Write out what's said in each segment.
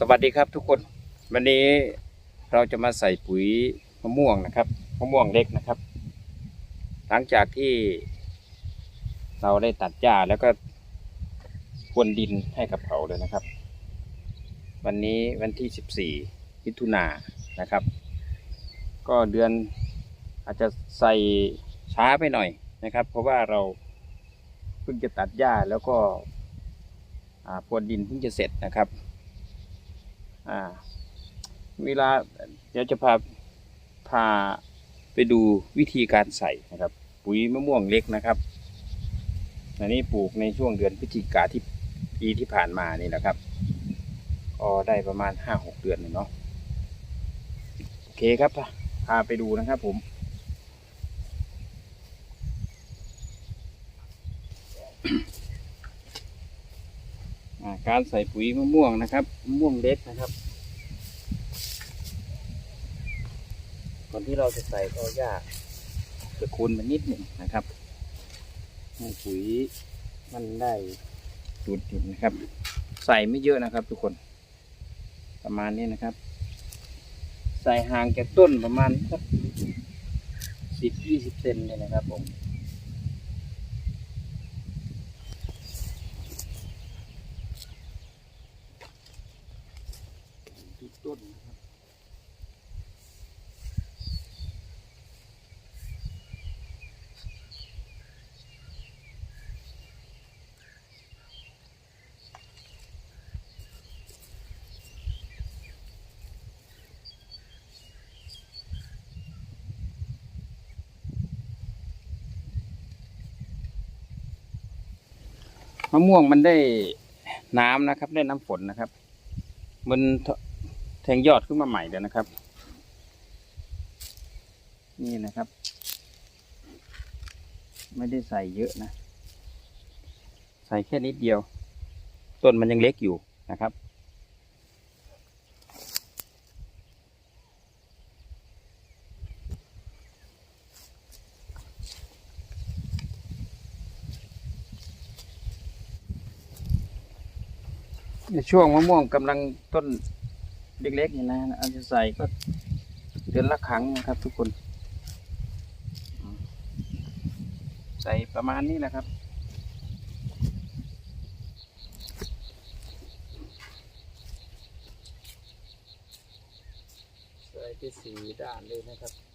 สวัสดีครับทุกคน วันนี้เราจะมาใส่ปุ๋ยมะม่วงนะครับมะม่วงเล็กนะครับ หลังจากที่เราได้ตัดหญ้าแล้วก็พรวนดินให้กับเขาเลยนะครับ วันนี้วันที่ 14มิถุนายนนะครับ ก็เดือนอาจจะใส่ช้าไปหน่อยนะครับ เพราะว่าเราเพิ่งจะตัดหญ้าแล้วก็พรวนดินเพิ่งจะเสร็จนะครับ อ่า เวลาเดี๋ยวจะพาพาไปดูวิธีการใส่นะครับ ปุ๋ยมะม่วงเล็กนะครับอันนี้ปลูกในช่วงเดือนพฤศจิกาที่ปีที่ผ่านมานี่นะครับก็ได้ประมาณห้าหกเดือนเลยเนาะโอเคครับพาไปดูนะครับผมการใส่ปุ๋ยมะม่วงนะครับมะม่วงเล็กนะครับ ก่อนที่เราจะใส่ก็ยากจะคูนมันนิดหนึ่งนะครับให้ปุ๋ยมันได้สูดอยู่นะครับ ใส่ไม่เยอะนะครับ ทุกคน ประมาณนี้นะครับ ใส่ห่างจากต้นประมาณสักสิบยี่สิบเซนเลยนะครับผมทุกต้นนะครับะม่วงมันได้น้ำนะครับ ได้น้ำฝนนะครับ มันแทงยอดขึ้นมาใหม่เดี๋ยวนะครับ นี่นะครับ ไม่ได้ใส่เยอะนะ ใส่แค่นิดเดียว ต้นมันยังเล็กอยู่นะครับ ช่วงมะม่วงกำลังต้นเล็กๆนี่นะอาจจะใส่ก็เดือนละครั้งนะครับ ทุกคน ใส่ประมาณนี้แหละครับใส่ที่สีด้านเลยนะครับ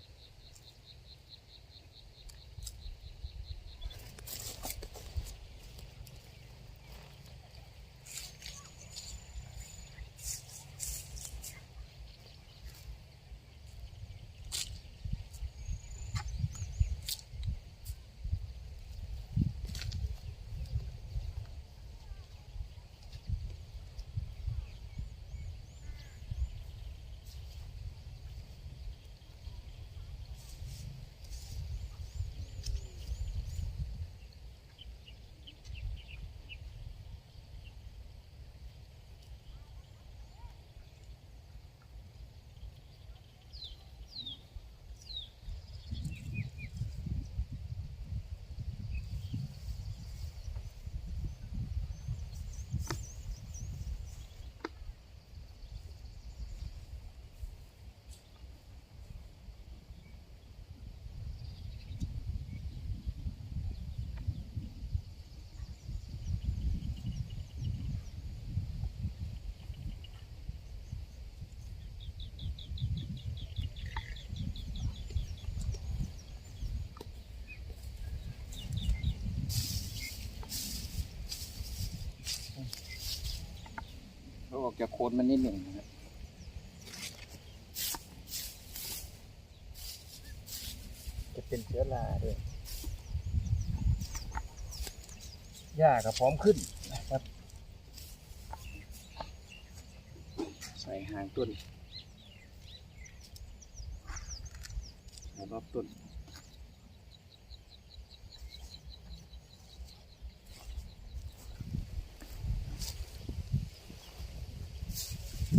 ออกจากโคนมันนิดหนึ่งนะครับจะเป็นเชื้อราด้วยหญ้าก็พร้อมขึ้นนะครับ ใส่หางต้นใส่รอบต้น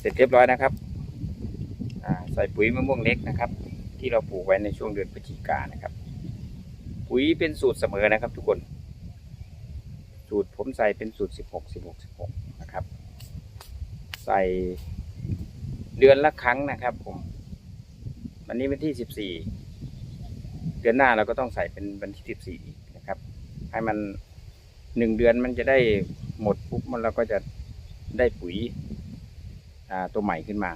เสร็จเรียบร้อยนะครับใส่ปุ๋ยมะม่วงเล็กนะครับ ที่เราปลูกไว้ในช่วงเดือนพฤศจิกายนะครับ ปุ๋ยเป็นสูตรเสมอนะครับ ทุกคน สูตรผมใส่เป็นสูตรสิบหกสิบหกสิบหกนะครับ ใส่เดือนละครั้งนะครับ ผม วันนี้วันที่สิบสี่เดือนหน้าเราก็ต้องใส่เป็นวันที่สิบสี่นะครับ ให้มันหนึ่งเดือนมันจะได้หมดปุ๊บมันเราก็จะได้ปุ๋ย ตัวใหม่ขึ้นมา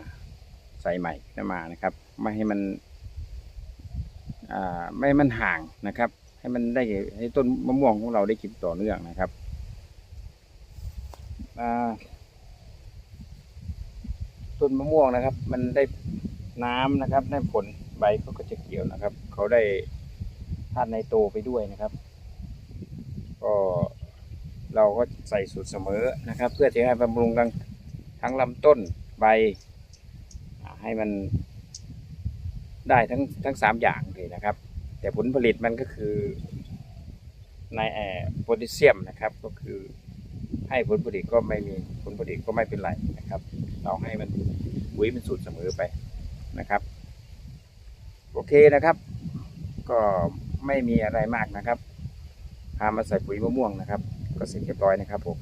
ใส่ใหม่ขึ้นมานะครับ ไม่ให้มันไม่ให้มันห่างนะครับ ให้มันได้ให้ต้นมะม่วงของเราได้กินต่อเนื่องนะครับต้นมะม่วงนะครับ มันได้น้ำนะครับ ได้ผลใบเขาก็จะเขียวนะครับ เขาได้ธาตุไนโตรไปด้วยนะครับ ก็เราก็ใส่สูตรเสมอนะครับ เพื่อที่ให้บำรุงทั้งลำต้น ใบให้มันได้ทั้งทั้งสามอย่างเลยนะครับ แต่ผลผลิตมันก็คือในแอโพแทสเซียมนะครับก็คือให้ผลผลิตก็ไม่มีผลผลิตก็ไม่เป็นไรนะครับ เราให้มันปุ๋ยเป็นสูตรเสมอไปนะครับ โอเคนะครับ ก็ไม่มีอะไรมากนะครับพามาใส่ปุ๋ยมะม่วงนะครับ ก็เสร็จเรียบร้อยนะครับผม